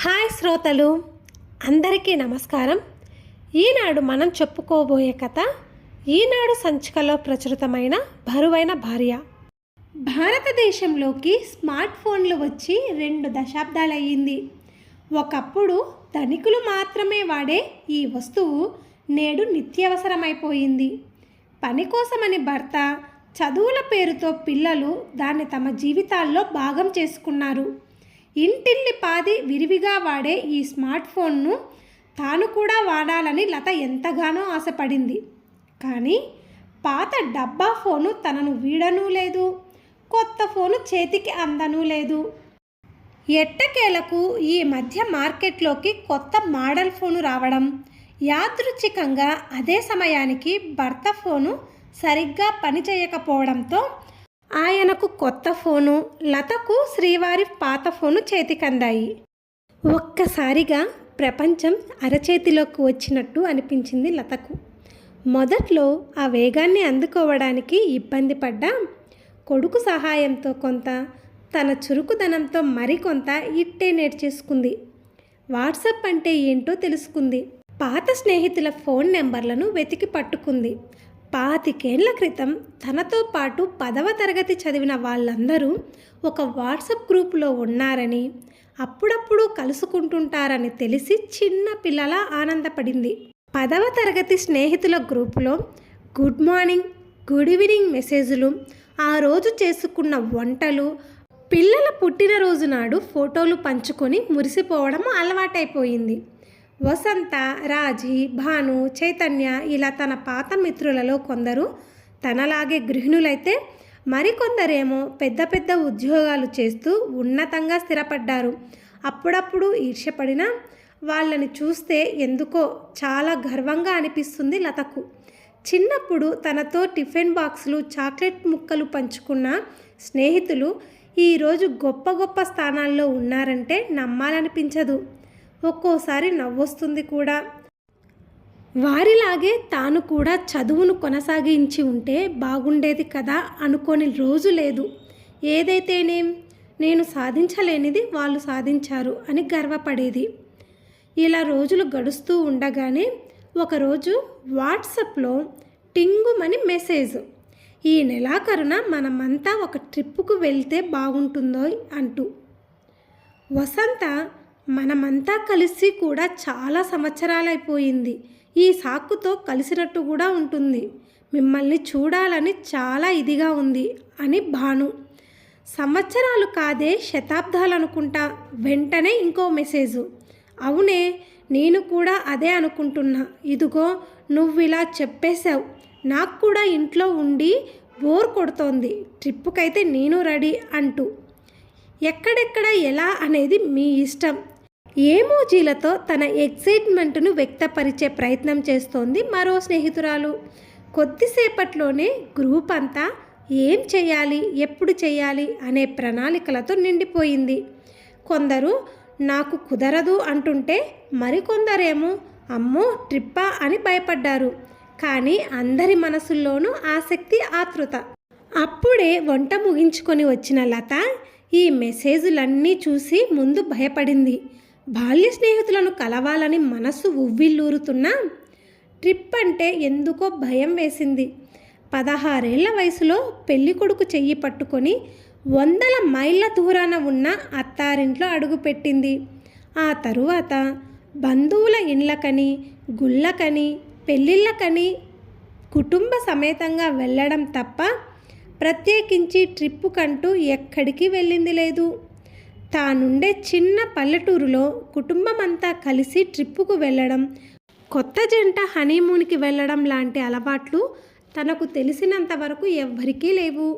Hi శ్రోతలు అందరికీ నమస్కారం. ఈనాడు మనం చెప్పుకోబోయే కథ ఈనాడు సంచికలో ప్రచురితమైన బరువైన భార్య. భారతదేశంలోకి స్మార్ట్ ఫోన్లు వచ్చి రెండు దశాబ్దాలయ్యింది. ఒకప్పుడు ధనికులు మాత్రమే వాడే ఈ వస్తువు నేడు నిత్యవసరమైపోయింది. పని కోసమని భర్త చదువుల పేరుతో పిల్లలు దాన్ని తమ జీవితాల్లో భాగం చేసుకున్నారు. ఇంటిల్లి పాది విరివిగా వాడే ఈ స్మార్ట్ ఫోన్ను తాను కూడా వాడాలని లత ఎంతగానో ఆశపడింది. కానీ పాత డబ్బా ఫోను తనను వీడనూ లేదు. కొత్త ఫోను చేతికి అందనూ లేదు. ఎట్టకేలకు ఈ మధ్య మార్కెట్లోకి కొత్త మోడల్ ఫోను రావడం యాదృచ్ఛికంగా అదే సమయానికి భర్త ఫోను సరిగ్గా పనిచేయకపోవడంతో ఆయనకు కొత్త ఫోను లతకు శ్రీవారి పాత ఫోను చేతికందాయి. ఒక్కసారిగా ప్రపంచం అరచేతిలోకి వచ్చినట్టు అనిపించింది లతకు. మొదట్లో ఆ వేగాన్ని అందుకోవడానికి ఇబ్బంది పడ్డా. కొడుకు సహాయంతో కొంత తన చురుకుదనంతో మరికొంత ఇట్టే నేర్చేసుకుంది. వాట్సాప్ అంటే ఏంటో తెలుసుకుంది. పాత స్నేహితుల ఫోన్ నెంబర్లను వెతికి పట్టుకుంది. పాతికేళ్ళ క్రితం తనతో పాటు పదవ తరగతి చదివిన వాళ్ళందరూ ఒక వాట్సాప్ గ్రూపులో ఉన్నారని అప్పుడప్పుడు కలుసుకుంటుంటారని తెలిసి చిన్న పిల్లల ఆనందపడింది. పదవ తరగతి స్నేహితుల గ్రూపులో గుడ్ మార్నింగ్ గుడ్ ఈవినింగ్ మెసేజ్లు ఆ రోజు చేసుకున్న వంటలు పిల్లల పుట్టినరోజు నాడు ఫోటోలు పంచుకొని మురిసిపోవడం అలవాటైపోయింది. వసంత రాజీ భాను చైతన్య ఇలా తన పాత మిత్రులలో కొందరు తనలాగే గృహిణులైతే మరికొందరేమో పెద్ద పెద్ద ఉద్యోగాలు చేస్తూ ఉన్నతంగా స్థిరపడ్డారు. అప్పుడప్పుడు ఈర్ష్యపడిన వాళ్ళని చూస్తే ఎందుకో చాలా గర్వంగా అనిపిస్తుంది లతకు. చిన్నప్పుడు తనతో టిఫిన్ బాక్సులు చాక్లెట్ ముక్కలు పంచుకున్న స్నేహితులు ఈరోజు గొప్ప గొప్ప స్థానాల్లో ఉన్నారంటే నమ్మాలనిపించదు. ఒక్కోసారి నవ్వొస్తుంది కూడా. వారిలాగే తాను కూడా చదువును కొనసాగించి ఉంటే బాగుండేది కదా అనుకోని రోజు లేదు. ఏదైతేనేం? నేను సాధించలేనిది వాళ్ళు సాధించారు అని గర్వపడేది. ఇలా రోజులు గడుస్తూ ఉండగానే ఒకరోజు వాట్సప్లో టింగుమని మెసేజ్ ఈ నెలాఖరున మనమంతా ఒక ట్రిప్పుకు వెళ్తే బాగుంటుందో అంటూ. వసంత మనమంతా కలిసి కూడా చాలా సంవత్సరాలైపోయింది. ఈ సాకుతో కలిసినట్టు కూడా ఉంటుంది. మిమ్మల్ని చూడాలని చాలా ఇదిగా ఉంది అని భాను. సంవత్సరాలు కాదే శతాబ్దాలు అనుకుంటా వెంటనే ఇంకో మెసేజు. అవునే నేను కూడా అదే అనుకుంటున్నా. ఇదిగో నువ్వు ఇలా చెప్పేశావు. నాకు కూడా ఇంట్లో ఉండి బోర్ కొడుతోంది. ట్రిప్పుకైతే నేను రెడీ అంటూ. ఎక్కడెక్కడ ఎలా అనేది మీ ఇష్టం. ఏమోజీలతో తన ఎక్సైట్మెంట్ను వ్యక్తపరిచే ప్రయత్నం చేస్తోంది మరో స్నేహితురాలు. కొద్దిసేపట్లోనే గ్రూప్ అంతా ఏం చేయాలి ఎప్పుడు చేయాలి అనే ప్రణాళికలతో నిండిపోయింది. కొందరు నాకు కుదరదు అంటుంటే మరికొందరేమో అమ్మో ట్రిప్పా అని భయపడ్డారు. కానీ అందరి మనసుల్లోనూ ఆసక్తి ఆతృత. అప్పుడే వంట ముగించుకొని వచ్చిన లత ఈ మెసేజులన్నీ చూసి ముందు భయపడింది. బాల్య స్నేహితులను కలవాలని మనస్సు ఉవ్విల్లూరుతున్నా ట్రిప్ అంటే ఎందుకో భయం వేసింది. పదహారేళ్ళ వయసులో పెళ్ళి కొడుకు చెయ్యి పట్టుకొని వందల మైళ్ళ దూరాన ఉన్న అత్తారింట్లో అడుగుపెట్టింది. ఆ తరువాత బంధువుల ఇండ్లకని గుళ్ళకని పెళ్ళిళ్ళకని కుటుంబ సమేతంగా వెళ్ళడం తప్ప ప్రత్యేకించి ట్రిప్పు కంటూ ఎక్కడికి వెళ్ళింది లేదు. తానుండే చిన్న పల్లెటూరులో కుటుంబం అంతా కలిసి ట్రిప్పుకు వెళ్ళడం కొత్త జంట హనీమూన్కి వెళ్ళడం లాంటి అలవాట్లు తనకు తెలిసినంత వరకు ఎవ్వరికీ లేవు.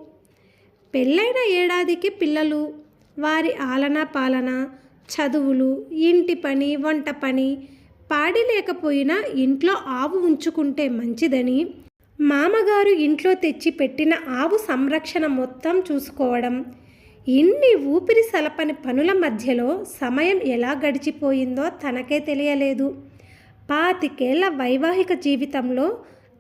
పెళ్ళైన ఏడాదికి పిల్లలు వారి ఆలన పాలన చదువులు ఇంటి పని వంట పని పాడి లేకపోయినా ఇంట్లో ఆవు ఉంచుకుంటే మంచిదని మామగారు ఇంట్లో తెచ్చి పెట్టిన ఆవు సంరక్షణ మొత్తం చూసుకోవడం ఇన్ని ఊపిరి సలపని పనుల మధ్యలో సమయం ఎలా గడిచిపోయిందో తనకే తెలియలేదు. పాతికేళ్ళ వైవాహిక జీవితంలో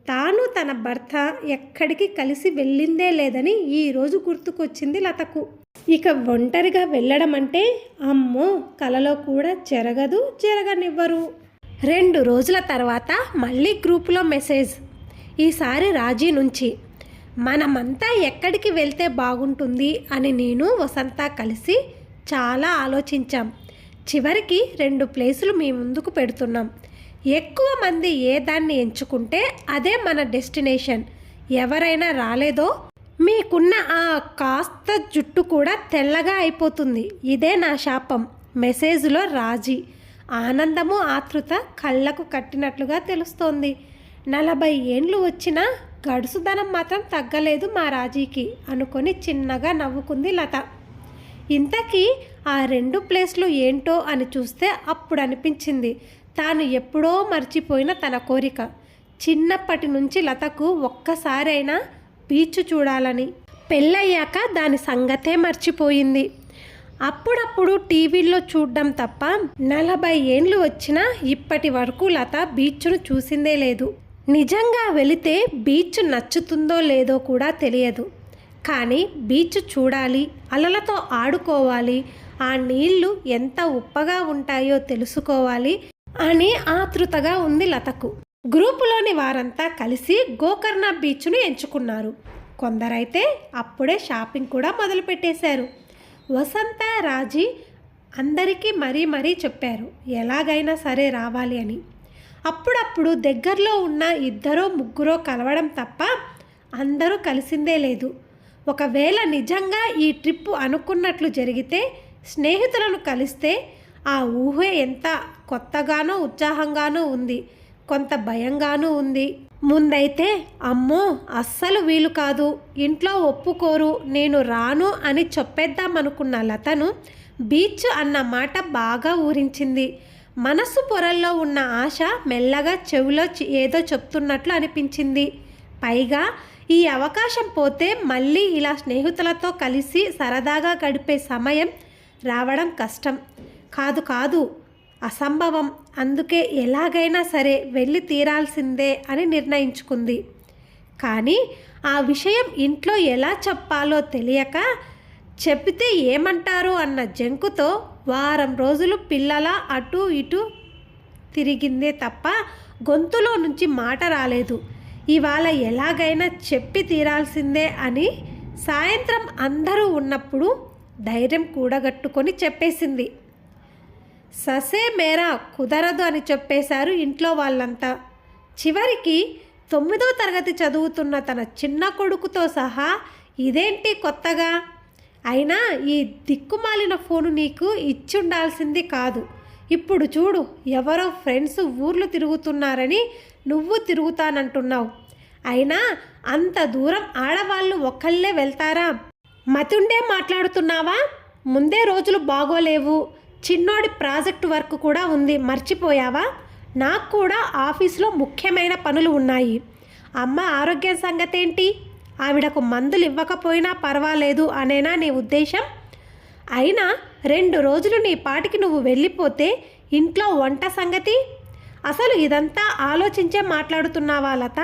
తాను తన భర్త ఎక్కడికి కలిసి వెళ్ళిందే లేదని ఈరోజు గుర్తుకొచ్చింది లతకు. ఇక ఒంటరిగా వెళ్ళడం అంటే అమ్మో! కలలో కూడా జరగదు జరగనివ్వరు. రెండు రోజుల తర్వాత మళ్ళీ గ్రూపులో మెసేజ్. ఈసారి రాజీ నుంచి. మనమంతా ఎక్కడికి వెళ్తే బాగుంటుంది అని నేను వసంత కలిసి చాలా ఆలోచించాం. చివరికి రెండు ప్లేసులు మీ ముందుకు పెడుతున్నాం. ఎక్కువ మంది ఏ దాన్ని ఎంచుకుంటే అదే మన డెస్టినేషన్. ఎవరైనా రాలేదో మీకున్న ఆ కాస్త జుట్టు కూడా తెల్లగా అయిపోతుంది. ఇదే నా శాపం. మెసేజ్లో రాజీ. ఆనందము ఆతృత కళ్ళకు కట్టినట్లుగా తెలుస్తోంది. నలభై ఏండ్లు వచ్చినా గడుసుదనం మాత్రం తగ్గలేదు మా రాజీకి అనుకొని చిన్నగా నవ్వుకుంది లత. ఇంతకీ ఆ రెండు ప్లేస్లు ఏంటో అని చూస్తే అప్పుడు అనిపించింది తాను ఎప్పుడో మర్చిపోయిన తన కోరిక. చిన్నప్పటి నుంచి లతకు ఒక్కసారైనా బీచ్ చూడాలని. పెళ్ళయ్యాక దాని సంగతే మర్చిపోయింది. అప్పుడప్పుడు టీవీల్లో చూడడం తప్ప నలభై ఏండ్లు వచ్చినా ఇప్పటి వరకు లత బీచ్ను చూసిందే లేదు. నిజంగా వెళితే బీచ్ నచ్చుతుందో లేదో కూడా తెలియదు. కానీ బీచ్ చూడాలి అలలతో ఆడుకోవాలి ఆ నీళ్ళు ఎంత ఉప్పగా ఉంటాయో తెలుసుకోవాలి అని ఆతృతగా ఉంది లతకు. గ్రూపులోని వారంతా కలిసి గోకర్ణ బీచ్ను ఎంచుకున్నారు. కొందరైతే అప్పుడే షాపింగ్ కూడా మొదలుపెట్టేశారు. వసంత రాజీ అందరికీ మరీ మరీ చెప్పారు ఎలాగైనా సరే రావాలి అని. అప్పుడప్పుడు దగ్గరలో ఉన్న ఇద్దరో ముగ్గురో కలవడం తప్ప అందరూ కలిసిందే లేదు. ఒకవేళ నిజంగా ఈ ట్రిప్ అనుకున్నట్లు జరిగితే స్నేహితులను కలిస్తే ఆ ఊహ ఎంత కొత్తగానో ఉత్సాహంగానూ ఉంది. కొంత భయంగానూ ఉంది. ముందైతే అమ్మో అస్సలు వీలు కాదు. ఇంట్లో ఒప్పుకోరు నేను రాను అని చెప్పేద్దామనుకున్న లతను బీచ్ అన్న మాట బాగా ఊరించింది మనసు పొరల్లో ఉన్న ఆశ మెల్లగా చెవిలో ఏదో చెప్తున్నట్లు అనిపించింది. పైగా ఈ అవకాశం పోతే మళ్ళీ ఇలా స్నేహితులతో కలిసి సరదాగా గడిపే సమయం రావడం కష్టం. కాదు కాదు అసంభవం. అందుకే ఎలాగైనా సరే వెళ్ళి తీరాల్సిందే అని నిర్ణయించుకుంది. కానీ ఆ విషయం ఇంట్లో ఎలా చెప్పాలో తెలియక చెప్తే ఏమంటారు? అన్న జంకుతో వారం రోజులు పిల్లల అటు ఇటు తిరిగిందే తప్ప గొంతులో నుంచి మాట రాలేదు. ఇవాళ ఎలాగైనా చెప్పి తీరాల్సిందే అని సాయంత్రం అందరూ ఉన్నప్పుడు ధైర్యం కూడగట్టుకొని చెప్పేసింది. ససే మేరా కుదరదు అని చెప్పేశారు ఇంట్లో వాళ్ళంతా. చివరికి తొమ్మిదో తరగతి చదువుతున్న తన చిన్న కొడుకుతో సహా ఇదేంటి కొత్తగా? అయినా ఈ దిక్కుమాలిన ఫోను నీకు ఇచ్చుండాల్సింది కాదు. ఇప్పుడు చూడు ఎవరో ఫ్రెండ్స్ ఊర్లు తిరుగుతున్నారని నువ్వు తిరుగుతానంటున్నావు. అయినా అంత దూరం ఆడవాళ్ళు ఒక్కళ్ళే వెళ్తారా? మతుండే మాట్లాడుతున్నావా? ముందే రోజులు బాగోలేవు. చిన్నోడి ప్రాజెక్ట్ వర్క్ కూడా ఉంది మర్చిపోయావా? నాకు కూడా ఆఫీస్లో ముఖ్యమైన పనులు ఉన్నాయి. అమ్మ ఆరోగ్యం సంగతేంటి? ఆవిడకు మందులు ఇవ్వకపోయినా పర్వాలేదు అనేనా నీ ఉద్దేశం? అయినా రెండు రోజులు నీ పాటికి నువ్వు వెళ్ళిపోతే ఇంట్లో వంట సంగతి? అసలు ఇదంతా ఆలోచించే మాట్లాడుతున్నావా లత?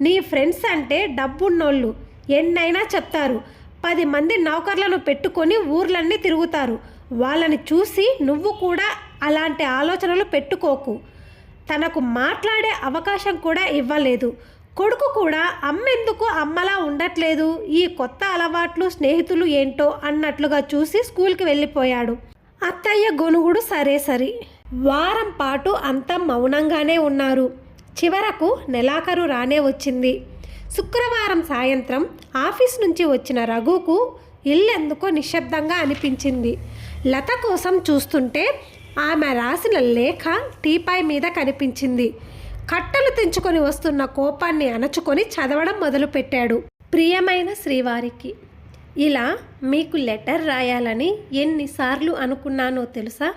నీ ఫ్రెండ్స్ అంటే డబ్బున్నోళ్ళు ఎన్నైనా చెప్తారు. పది మంది నౌకర్లను పెట్టుకొని ఊర్లన్నీ తిరుగుతారు. వాళ్ళని చూసి నువ్వు కూడా అలాంటి ఆలోచనలు పెట్టుకోకు. తనకు మాట్లాడే అవకాశం కూడా ఇవ్వలేదు. కొడుకు కూడా అమ్మెందుకు అమ్మలా ఉండట్లేదు? ఈ కొత్త అలవాట్లు స్నేహితులు ఏంటో అన్నట్లుగా చూసి స్కూల్కి వెళ్ళిపోయాడు. అత్తయ్య గొనుగుడు సరే సరి. వారం పాటు అంతా మౌనంగానే ఉన్నారు. చివరకు నెలాఖరు రానే వచ్చింది. శుక్రవారం సాయంత్రం ఆఫీస్ నుంచి వచ్చిన రఘుకు ఇల్లెందుకో నిశ్శబ్దంగా అనిపించింది. లత కోసం చూస్తుంటే ఆమె రాసిన లేఖ టీపాయ్ మీద కనిపించింది. కట్టలు తెంచుకొని వస్తున్న కోపాన్ని అణచుకొని చదవడం మొదలుపెట్టాడు ప్రియమైన శ్రీవారికి. ఇలా మీకు లెటర్ రాయాలని ఎన్నిసార్లు అనుకున్నానో తెలుసా?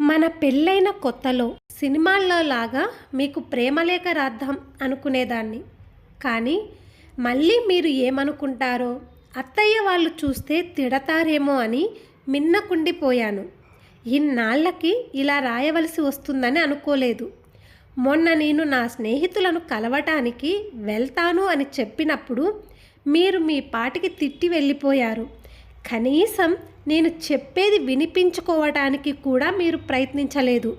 మన పెళ్ళైన కొత్తలో సినిమాల్లో లాగా మీకు ప్రేమలేఖ రాద్దాం అనుకునేదాన్ని. కానీ మళ్ళీ మీరు ఏమనుకుంటారో అత్తయ్య వాళ్ళు చూస్తే తిడతారేమో అని మిన్నకుండిపోయాను. ఇన్నాళ్ళకి ఇలా రాయవలసి వస్తుందని అనుకోలేదు. మొన్న నేను నా స్నేహితులను కలవటానికి వెళ్తాను అని చెప్పినప్పుడు మీరు మీ పాటికి తిట్టి వెళ్ళిపోయారు. కనీసం నేను చెప్పేది వినిపించుకోవటానికి కూడా మీరు ప్రయత్నించలేదు.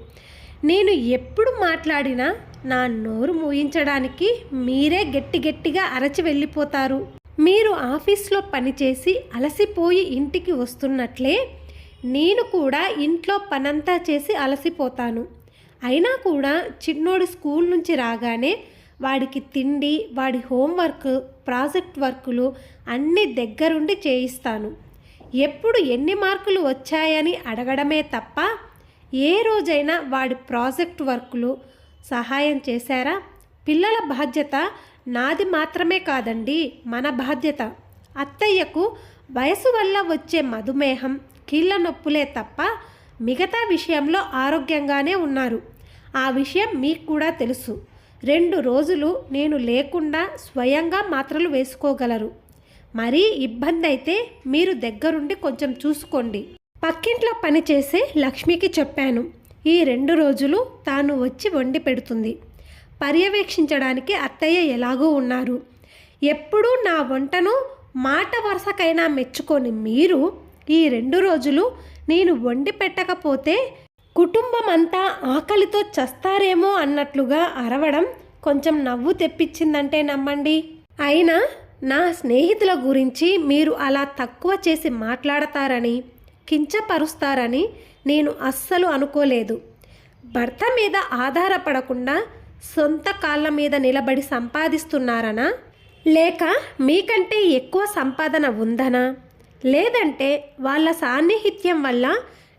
నేను ఎప్పుడు మాట్లాడినా నా నోరు మూయించడానికి మీరే గట్టి గట్టిగా అరచి వెళ్ళిపోతారు. మీరు ఆఫీస్లో పనిచేసి అలసిపోయి ఇంటికి వస్తున్నట్లే నేను కూడా ఇంట్లో పనంతా చేసి అలసిపోతాను. అయినా కూడా చిన్నోడు స్కూల్ నుంచి రాగానే వాడికి తిండి వాడి హోంవర్క్ ప్రాజెక్ట్ వర్కులు అన్నీ దగ్గరుండి చేయిస్తాను. ఎప్పుడు ఎన్ని మార్కులు వచ్చాయని అడగడమే తప్ప ఏ రోజైనా వాడి ప్రాజెక్ట్ వర్కులు సహాయం చేశారా? పిల్లల బాధ్యత నాది మాత్రమే కాదండి మన బాధ్యత. అత్తయ్యకు వయసు వల్ల వచ్చే మధుమేహం కీళ్ళ నొప్పులే తప్ప మిగతా విషయంలో ఆరోగ్యంగానే ఉన్నారు. ఆ విషయం మీకు కూడా తెలుసు. రెండు రోజులు నేను లేకుండా స్వయంగా మాత్రలు వేసుకోగలరు. మరీ ఇబ్బంది అయితే మీరు దగ్గరుండి కొంచెం చూసుకోండి. పక్కింట్లో పనిచేసే లక్ష్మికి చెప్పాను. ఈ రెండు రోజులు తాను వచ్చి వండి పెడుతుంది. పర్యవేక్షించడానికి అత్తయ్య ఎలాగూ ఉన్నారు. ఎప్పుడూ నా వంటను మాట వరుసకైనా మెచ్చుకొని మీరు ఈ రెండు రోజులు నేను వండి పెట్టకపోతే కుటుంబం అంతా ఆకలితో చస్తారేమో అన్నట్లుగా అరవడం కొంచెం నవ్వు తెప్పించిందంటే నమ్మండి. అయినా నా స్నేహితుల గురించి మీరు అలా తక్కువ చేసి మాట్లాడతారని కించపరుస్తారని నేను అస్సలు అనుకోలేదు. భర్త మీద ఆధారపడకుండా సొంత కాళ్ళ మీద నిలబడి సంపాదిస్తున్నారనా? లేక మీకంటే ఎక్కువ సంపాదన ఉందనా? లేదంటే వాళ్ళ సాన్నిహిత్యం వల్ల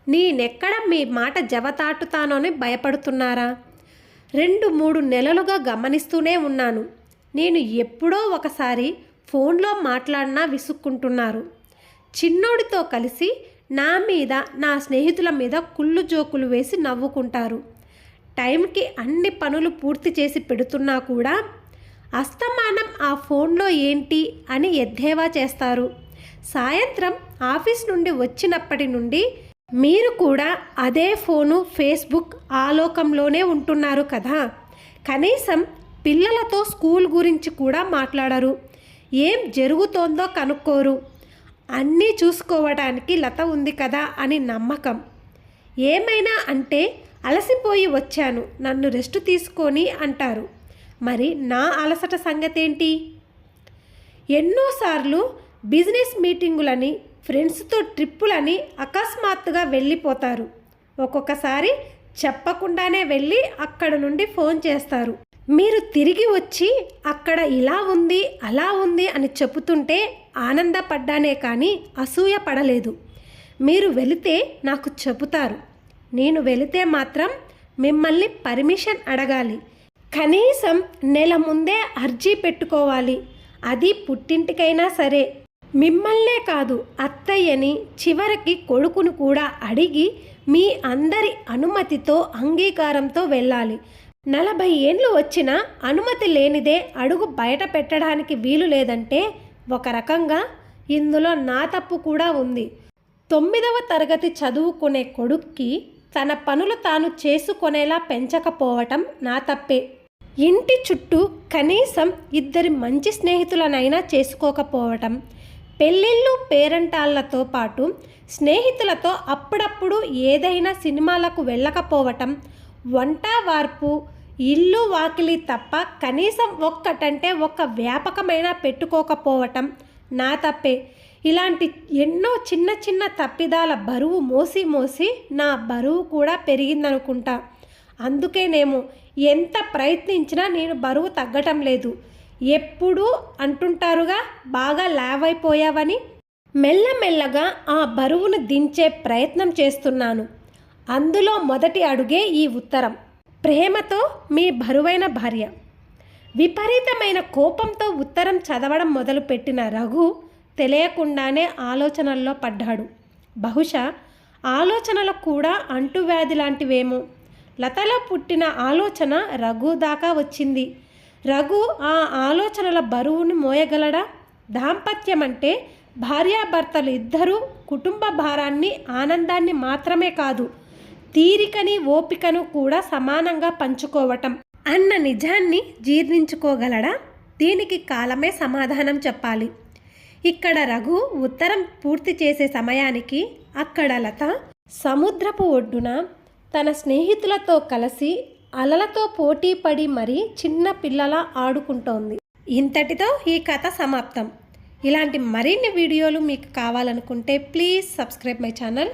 నేనెక్కడ మీ మాట జవతాటుతానోని భయపడుతున్నారా? రెండు మూడు నెలలుగా గమనిస్తూనే ఉన్నాను. నేను ఎప్పుడో ఒకసారి ఫోన్లో మాట్లాడినా విసుక్కుంటున్నారు. చిన్నోడితో కలిసి నా మీద నా స్నేహితుల మీద కుళ్ళు జోకులు వేసి నవ్వుకుంటారు. టైంకి అన్ని పనులు పూర్తి చేసి పెడుతున్నా కూడా అస్తమానం ఆ ఫోన్లో ఏంటి అని ఎద్దేవా చేస్తారు. సాయంత్రం ఆఫీస్ నుండి వచ్చినప్పటి నుండి మీరు కూడా అదే ఫోను ఫేస్బుక్ ఆలోకంలోనే ఉంటున్నారు కదా? కనీసం పిల్లలతో స్కూల్ గురించి కూడా మాట్లాడరు. ఏం జరుగుతోందో కనుక్కోరు. అన్నీ చూసుకోవడానికి లత ఉంది కదా అని నమ్మకం. ఏమైనా అంటే అలసిపోయి వచ్చాను. నన్ను రెస్ట్ తీసుకొని అంటారు. మరి నా అలసట సంగతేంటి? ఎన్నోసార్లు బిజినెస్ మీటింగులని ఫ్రెండ్స్తో ట్రిప్పులని అకస్మాత్తుగా వెళ్ళిపోతారు. ఒక్కొక్కసారి చెప్పకుండానే వెళ్ళి అక్కడ నుండి ఫోన్ చేస్తారు. మీరు తిరిగి వచ్చి అక్కడ ఇలా ఉంది అలా ఉంది అని చెబుతుంటే ఆనందపడ్డానే కానీ అసూయ పడలేదు. మీరు వెళితే నాకు చెబుతారు. నేను వెళితే మాత్రం మిమ్మల్ని పర్మిషన్ అడగాలి. కనీసం నెల ముందే అర్జీ పెట్టుకోవాలి. అది పుట్టింటికైనా సరే మిమ్మల్నే కాదు అత్తయ్యని చివరికి కొడుకును కూడా అడిగి మీ అందరి అనుమతితో అంగీకారంతో వెళ్ళాలి. నలభై ఏండ్లు వచ్చినా అనుమతి లేనిదే అడుగు బయట పెట్టడానికి వీలు లేదంటే ఒక రకంగా ఇందులో నా తప్పు కూడా ఉంది. తొమ్మిదవ తరగతి చదువుకునే కొడుక్కి తన పనులు తాను చేసుకునేలా పెంచకపోవటం నా తప్పే. ఇంటి చుట్టూ కనీసం ఇద్దరి మంచి స్నేహితులనైనా చేసుకోకపోవటం పెళ్ళిళ్ళు పేరంటాళ్ళతో పాటు స్నేహితులతో అప్పుడప్పుడు ఏదైనా సినిమాలకు వెళ్ళకపోవటం వంట వార్పు ఇల్లు వాకిలి తప్ప కనీసం ఒక్కటంటే ఒక్క వ్యాపకమైన పెట్టుకోకపోవటం నా తప్పే. ఇలాంటి ఎన్నో చిన్న చిన్న తప్పిదాల బరువు మోసి మోసి నా బరువు కూడా పెరిగిందనుకుంటా. అందుకేనేమో ఎంత ప్రయత్నించినా నేను బరువు తగ్గటం లేదు. ఎప్పుడూ అంటుంటారుగా బాగా లావ్ అయిపోయావని మెల్లమెల్లగా ఆ బరువును దించే ప్రయత్నం చేస్తున్నాను. అందులో మొదటి అడుగే ఈ ఉత్తరం ప్రేమతో మీ బరువైన భార్య. విపరీతమైన కోపంతో ఉత్తరం చదవడం మొదలుపెట్టిన రఘు తెలియకుండానే ఆలోచనల్లో పడ్డాడు. బహుశా ఆలోచనలకు కూడా అంటువ్యాధి లాంటివేమో. లతలో పుట్టిన ఆలోచన రఘు దాకా వచ్చింది. రఘు ఆ ఆలోచనల బరువును మోయగలడా? దాంపత్యం అంటే భార్యాభర్తలు ఇద్దరూ కుటుంబ భారాన్ని ఆనందాన్ని మాత్రమే కాదు తీరికని ఓపికను కూడా సమానంగా పంచుకోవటం. అన్న నిజాన్ని జీర్ణించుకోగలడా? దీనికి కాలమే సమాధానం చెప్పాలి. ఇక్కడ రఘు ఉత్తరం పూర్తి చేసే సమయానికి అక్కడ లత సముద్రపు ఒడ్డున తన స్నేహితులతో కలిసి అలలతో పోటీ పడి మరీ చిన్న పిల్లల ఆడుకుంటోంది. ఇంతటితో ఈ కథ సమాప్తం. ఇలాంటి మరిన్ని వీడియోలు మీకు కావాలనుకుంటే ప్లీజ్ సబ్స్క్రైబ్ మై ఛానల్.